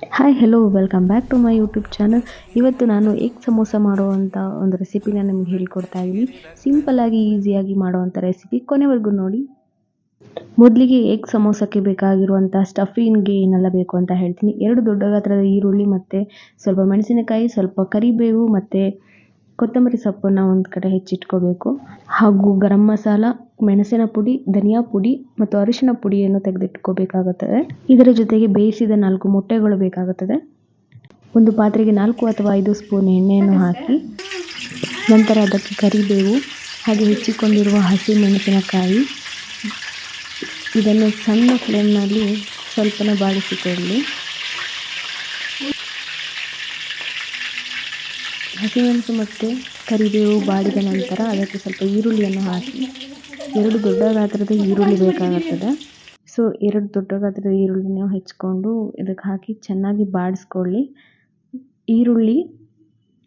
Hi hello welcome back to my YouTube channel ಇವತ್ತು ನಾನು egg samosa ಮಾಡುವಂಥ ಒಂದು ರೆಸಿಪಿನ ನಿಮ್ಗೆ ಹೇಳ್ಕೊಡ್ತಾ ಇದ್ದೀನಿ ಸಿಂಪಲ್ಲಾಗಿ ಈಸಿಯಾಗಿ ಮಾಡುವಂಥ ರೆಸಿಪಿ ಕೊನೆವರೆಗೂ ನೋಡಿ. ಮೊದಲಿಗೆ ಎಗ್ ಸಮೋಸಕ್ಕೆ ಬೇಕಾಗಿರುವಂಥ ಸ್ಟಫಿಂಗ್ಗೆ ಏನೆಲ್ಲ ಬೇಕು ಅಂತ ಹೇಳ್ತೀನಿ. ಎರಡು ದೊಡ್ಡ ಗಾತ್ರದ ಈರುಳ್ಳಿ ಮತ್ತು ಸ್ವಲ್ಪ ಮೆಣಸಿನಕಾಯಿ, ಸ್ವಲ್ಪ ಕರಿಬೇವು ಮತ್ತು ಕೊತ್ತಂಬರಿ ಸೊಪ್ಪನ್ನು ಒಂದು ಕಡೆ ಹೆಚ್ಚಿಟ್ಕೋಬೇಕು. ಹಾಗೂ ಗರಂ ಮಸಾಲ, ಮೆಣಸಿನ ಪುಡಿ, ಧನಿಯಾ ಪುಡಿ ಮತ್ತು ಅರಿಶಿನ ಪುಡಿಯನ್ನು ತೆಗೆದಿಟ್ಕೋಬೇಕಾಗುತ್ತದೆ ಇದರ ಜೊತೆಗೆ ಬೇಯಿಸಿದ ನಾಲ್ಕು ಮೊಟ್ಟೆಗಳು ಬೇಕಾಗುತ್ತದೆ. ಒಂದು ಪಾತ್ರೆಗೆ ನಾಲ್ಕು ಅಥವಾ ಐದು ಸ್ಪೂನ್ ಎಣ್ಣೆಯನ್ನು ಹಾಕಿ, ನಂತರ ಅದಕ್ಕೆ ಕರಿಬೇವು ಹಾಗೆ ಹೆಚ್ಚಿಕೊಂಡಿರುವ ಹಸಿ ಮೆಣಸಿನಕಾಯಿ. ಇದನ್ನು ಸಣ್ಣ ಫ್ಲೇಮ್ನಲ್ಲಿ ಸ್ವಲ್ಪನೇ ಬಾಡಿಸಿಕೊಳ್ಳಿ ಹಸಿಮೆಣಸು ಮತ್ತು ಕರಿಬೇವು ಬಾಡಿದ ನಂತರ ಅದಕ್ಕೆ ಸ್ವಲ್ಪ ಈರುಳ್ಳಿಯನ್ನು ಹಾಕಿ, ಎರಡು ದೊಡ್ಡ ಗಾತ್ರದ ಈರುಳ್ಳಿ ಬೇಕಾಗುತ್ತದೆ. ಸೊ ಎರಡು ದೊಡ್ಡ ಗಾತ್ರದ ಈರುಳ್ಳಿನ ಹೆಚ್ಚಿಕೊಂಡು ಇದಕ್ಕೆ ಹಾಕಿ ಚೆನ್ನಾಗಿ ಬಾಡಿಸ್ಕೊಳ್ಳಿ. ಈರುಳ್ಳಿ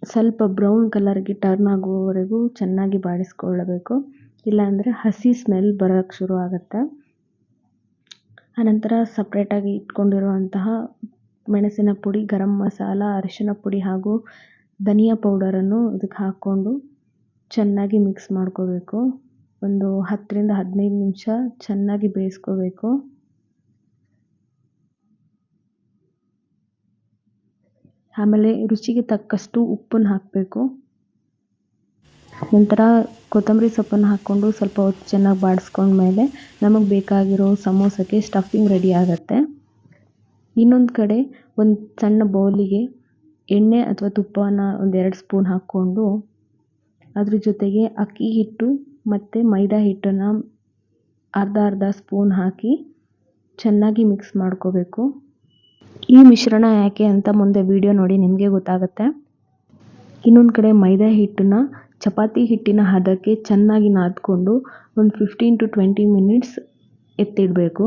ಸ್ವಲ್ಪ ಬ್ರೌನ್ ಕಲರ್ಗೆ ಟರ್ನ್ ಆಗುವವರೆಗೂ ಚೆನ್ನಾಗಿ ಬಾಡಿಸ್ಕೊಳ್ಳಬೇಕು. ಇಲ್ಲಾಂದರೆ ಹಸಿ ಸ್ಮೆಲ್ ಬರೋಕ್ಕೆ ಶುರು ಆಗುತ್ತೆ. ಆನಂತರ ಸಪ್ರೇಟಾಗಿ ಇಟ್ಕೊಂಡಿರುವಂತಹ ಮೆಣಸಿನ ಪುಡಿ, ಗರಂ ಮಸಾಲ, ಅರಿಶಿನ ಪುಡಿ ಹಾಗೂ ಧನಿಯಾ ಪೌಡರನ್ನು ಇದಕ್ಕೆ ಹಾಕ್ಕೊಂಡು ಚೆನ್ನಾಗಿ ಮಿಕ್ಸ್ ಮಾಡ್ಕೋಬೇಕು. ಒಂದು ಹತ್ತರಿಂದ ಹದಿನೈದು ನಿಮಿಷ ಚೆನ್ನಾಗಿ ಬೇಯಿಸ್ಕೋಬೇಕು. ಆಮೇಲೆ ರುಚಿಗೆ ತಕ್ಕಷ್ಟು ಉಪ್ಪನ್ನು ಹಾಕಬೇಕು. ನಂತರ ಕೊತ್ತಂಬರಿ ಸೊಪ್ಪನ್ನು ಹಾಕ್ಕೊಂಡು ಸ್ವಲ್ಪ ಹೊತ್ತು ಚೆನ್ನಾಗಿ ಬಾಡಿಸ್ಕೊಂಡ್ಮೇಲೆ ನಮಗೆ ಬೇಕಾಗಿರೋ ಸಮೋಸಕ್ಕೆ ಸ್ಟಫಿಂಗ್ ರೆಡಿ ಆಗುತ್ತೆ. ಇನ್ನೊಂದು ಕಡೆ ಒಂದು ಸಣ್ಣ ಬೌಲಿಗೆ ಎಣ್ಣೆ ಅಥವಾ ತುಪ್ಪನ ಒಂದೆರಡು ಸ್ಪೂನ್ ಹಾಕ್ಕೊಂಡು ಅದ್ರ ಜೊತೆಗೆ ಅಕ್ಕಿ ಹಿಟ್ಟು ಮತ್ತು ಮೈದಾ ಹಿಟ್ಟನ್ನು ಅರ್ಧ ಅರ್ಧ ಸ್ಪೂನ್ ಹಾಕಿ ಚೆನ್ನಾಗಿ ಮಿಕ್ಸ್ ಮಾಡ್ಕೋಬೇಕು. ಈ ಮಿಶ್ರಣ ಯಾಕೆ ಅಂತ ಮುಂದೆ ವಿಡಿಯೋ ನೋಡಿ ನಿಮಗೆ ಗೊತ್ತಾಗುತ್ತೆ. ಇನ್ನೊಂದು ಕಡೆ ಮೈದಾ ಹಿಟ್ಟನ್ನ ಚಪಾತಿ ಹಿಟ್ಟಿನ ಹದಕ್ಕೆ ಚೆನ್ನಾಗಿ ನಾದ್ಕೊಂಡು ಒಂದು ಫಿಫ್ಟೀನ್ ಟು ಟ್ವೆಂಟಿ ಮಿನಿಟ್ಸ್ ಎತ್ತಿಡಬೇಕು.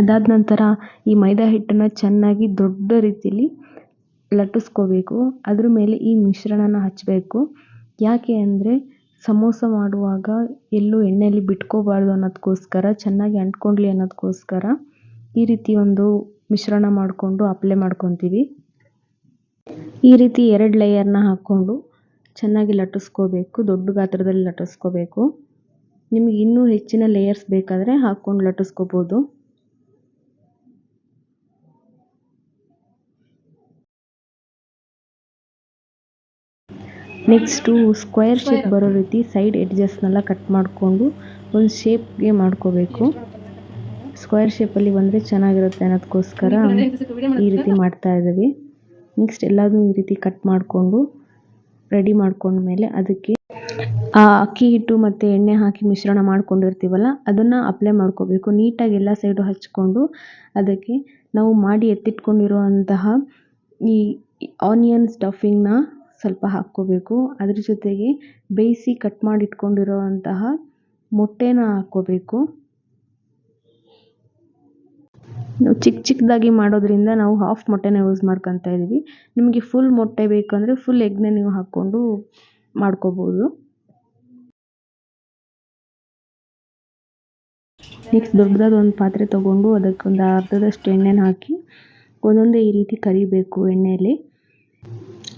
ಅದಾದ ನಂತರ ಈ ಮೈದಾ ಹಿಟ್ಟನ್ನು ಚೆನ್ನಾಗಿ ದೊಡ್ಡ ರೀತಿಯಲ್ಲಿ ಲಟ್ಟಿಸ್ಕೋಬೇಕು. ಅದ್ರ ಮೇಲೆ ಈ ಮಿಶ್ರಣನ ಹಚ್ಚಬೇಕು ಯಾಕೆ ಅಂದರೆ ಸಮೋಸ ಮಾಡುವಾಗ ಎಲ್ಲೂ ಎಣ್ಣೆಯಲ್ಲಿ ಬಿಟ್ಕೋಬಾರ್ದು ಅನ್ನೋದಕ್ಕೋಸ್ಕರ ಚೆನ್ನಾಗಿ ಅಂಟ್ಕೊಳ್ಲಿ ಅನ್ನೋದಕ್ಕೋಸ್ಕರ ಈ ರೀತಿ ಒಂದು ಮಿಶ್ರಣ ಮಾಡಿಕೊಂಡು ಅಪ್ಲೈ ಮಾಡ್ಕೊತೀವಿ. ಈ ರೀತಿ ಎರಡು ಲೇಯರ್ನ ಹಾಕ್ಕೊಂಡು ಚೆನ್ನಾಗಿ ಲಟ್ಟಿಸ್ಕೋಬೇಕು, ದೊಡ್ಡ ಗಾತ್ರದಲ್ಲಿ ಲಟ್ಟಿಸ್ಕೋಬೇಕು. ನಿಮಗೆ ಇನ್ನೂ ಹೆಚ್ಚಿನ ಲೇಯರ್ಸ್ ಬೇಕಾದರೆ ಹಾಕ್ಕೊಂಡು ಲಟ್ಟಿಸ್ಕೋಬೋದು. ನೆಕ್ಸ್ಟು ಸ್ಕ್ವೇರ್ ಶೇಪ್ ಬರೋ ರೀತಿ ಸೈಡ್ ಎಡ್ಜಸ್ನೆಲ್ಲ ಕಟ್ ಮಾಡಿಕೊಂಡು ಒಂದು ಶೇಪ್ಗೆ ಮಾಡ್ಕೋಬೇಕು. ಸ್ಕ್ವೇರ್ ಶೇಪಲ್ಲಿ ಬಂದರೆ ಚೆನ್ನಾಗಿರುತ್ತೆ ಅನ್ನೋದಕ್ಕೋಸ್ಕರ ಈ ರೀತಿ ಮಾಡ್ತಾ ಇದ್ದೀವಿ. ನೆಕ್ಸ್ಟ್ ಎಲ್ಲದೂ ಈ ರೀತಿ ಕಟ್ ಮಾಡಿಕೊಂಡು ರೆಡಿ ಮಾಡ್ಕೊಂಡ್ಮೇಲೆ ಅದಕ್ಕೆ ಆ ಅಕ್ಕಿ ಹಿಟ್ಟು ಮತ್ತು ಎಣ್ಣೆ ಹಾಕಿ ಮಿಶ್ರಣ ಮಾಡ್ಕೊಂಡಿರ್ತೀವಲ್ಲ ಅದನ್ನು ಅಪ್ಲೈ ಮಾಡ್ಕೋಬೇಕು. ನೀಟಾಗಿ ಎಲ್ಲ ಸೈಡು ಹಚ್ಕೊಂಡು ಅದಕ್ಕೆ ನಾವು ಮಾಡಿ ಎತ್ತಿಟ್ಕೊಂಡಿರುವಂತಹ ಈ ಆನಿಯನ್ ಸ್ಟಫಿಂಗ್ನ ಸ್ವಲ್ಪ ಹಾಕ್ಕೋಬೇಕು. ಅದ್ರ ಜೊತೆಗೆ ಬೇಯಿಸಿ ಕಟ್ ಮಾಡಿ ಇಟ್ಕೊಂಡಿರೋವಂತಹ ಮೊಟ್ಟೆನ ಹಾಕ್ಕೋಬೇಕು. ನಾವು ಚಿಕ್ಕ ಚಿಕ್ಕದಾಗಿ ಮಾಡೋದ್ರಿಂದ ನಾವು ಹಾಫ್ ಮೊಟ್ಟೆನ ಯೂಸ್ ಮಾಡ್ಕೊತಾ ಇದ್ದೀವಿ. ನಿಮಗೆ ಫುಲ್ ಮೊಟ್ಟೆ ಬೇಕಂದರೆ ಫುಲ್ ಎಗ್ನ ನೀವು ಹಾಕ್ಕೊಂಡು ಮಾಡ್ಕೋಬೋದು. ನೆಕ್ಸ್ಟ್ ದೊಡ್ಡದಾದ ಒಂದು ಪಾತ್ರೆ ತೊಗೊಂಡು ಅದಕ್ಕೊಂದು ಅರ್ಧದಷ್ಟು ಎಣ್ಣೆನ ಹಾಕಿ ಒಂದೊಂದೇ ಈ ರೀತಿ ಕರಿಬೇಕು ಎಣ್ಣೆಯಲ್ಲಿ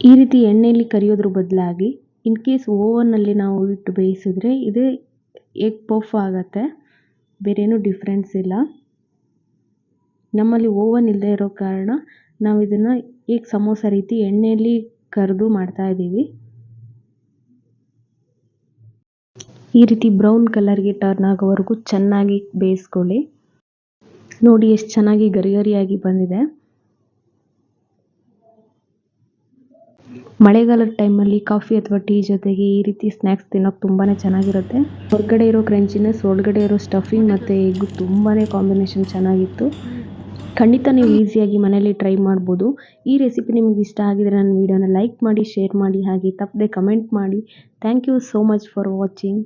ಈ ರೀತಿ ಎಣ್ಣೆಯಲ್ಲಿ ಕರಿಯೋದ್ರ ಬದಲಾಗಿ ಇನ್ ಕೇಸ್ ಓವನ್ನಲ್ಲಿ ನಾವು ಇಟ್ಟು ಬೇಯಿಸಿದ್ರೆ ಇದೇ ಎಗ್ ಪಫ್ ಆಗುತ್ತೆ. ಬೇರೇನೂ ಡಿಫ್ರೆನ್ಸ್ ಇಲ್ಲ. ನಮ್ಮಲ್ಲಿ ಓವನ್ ಇಲ್ಲದೆ ಇರೋ ಕಾರಣ ನಾವು ಇದನ್ನು ಏಗ್ ಸಮೋಸ ರೀತಿ ಎಣ್ಣೆಯಲ್ಲಿ ಕರೆದು ಮಾಡ್ತಾ ಇದ್ದೀವಿ. ಈ ರೀತಿ ಬ್ರೌನ್ ಕಲರ್ಗೆ ಟರ್ನ್ ಆಗೋವರೆಗೂ ಚೆನ್ನಾಗಿ ಬೇಯಿಸ್ಕೊಳ್ಳಿ. ನೋಡಿ ಎಷ್ಟು ಚೆನ್ನಾಗಿ ಗರಿಗರಿಯಾಗಿ ಬಂದಿದೆ. ಮಳೆಗಾಲದ ಟೈಮಲ್ಲಿ ಕಾಫಿ ಅಥವಾ ಟೀ ಜೊತೆಗೆ ಈ ರೀತಿ ಸ್ನ್ಯಾಕ್ಸ್ ತಿನ್ನೋಕೆ ತುಂಬಾ ಚೆನ್ನಾಗಿರುತ್ತೆ. ಹೊರಗಡೆ ಇರೋ ಕ್ರಂಚಿನೆಸ್, ಒಳಗಡೆ ಇರೋ ಸ್ಟಫಿಂಗ್ ಮತ್ತು ಎಗ್ ತುಂಬಾ ಕಾಂಬಿನೇಷನ್ ಚೆನ್ನಾಗಿತ್ತು. ಖಂಡಿತ ನೀವು ಈಸಿಯಾಗಿ ಮನೇಲಿ ಟ್ರೈ ಮಾಡ್ಬೋದು. ಈ ರೆಸಿಪಿ ನಿಮಗೆ ಇಷ್ಟ ಆಗಿದ್ರೆ ನನ್ನ ವೀಡಿಯೋನ ಲೈಕ್ ಮಾಡಿ, ಶೇರ್ ಮಾಡಿ, ಹಾಗೆ ತಪ್ಪದೆ ಕಮೆಂಟ್ ಮಾಡಿ. Thank you so much for watching.